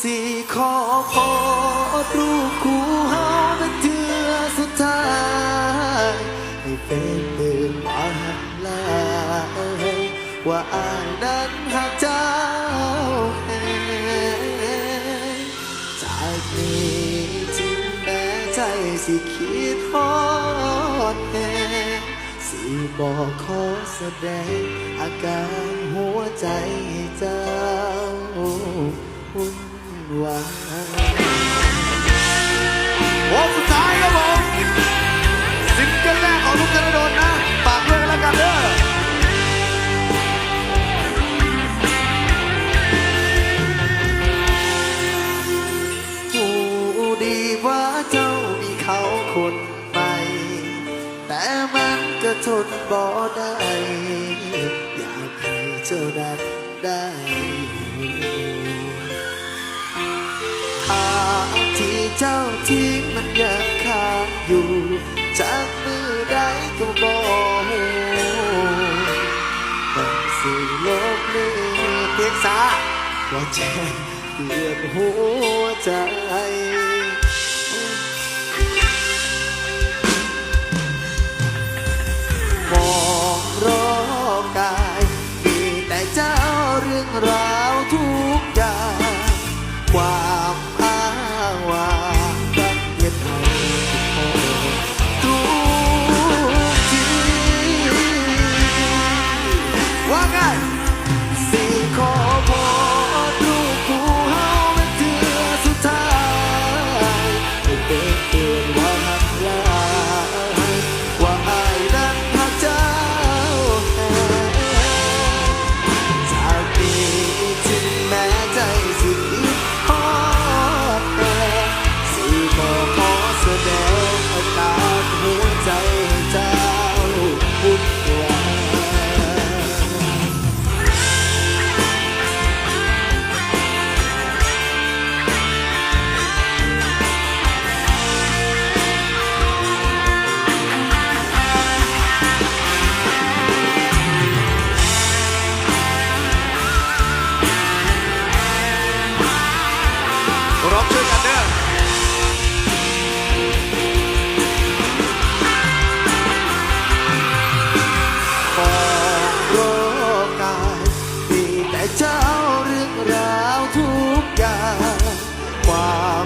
สิขอขอรูปคู่เฮาเป็นเทือสุดท้ายให้เป็นเตือนว่าหักลายว่าอายนั้นหักเจ้าแหงจากนี้ถึงแม้ใจสิคิดฮอดแหงสิบอกขอแสดงอาการหัวใจให้เจ้า วุ่นวายวงสุดท้ายครับผมซิงเกิลแรกของลูกกระโดดนะฝากด้วยกันแล้วกันเด้อหูดีว่าเจ้ามีเขาคนใหม่แต่มันก็ทนบ่ได้ อยากให้เจ้านั้นได้ เจ้าทิ้งมันยังคาอยู่จากมือใดก็บอกมันสิลบเลือนเพียงสาว่าแจงเลือดหัวใจ ว่ ช่วยกันเด้อมองโลกกายมีแต่เจ้าเรื่องราวทุกอย่างความ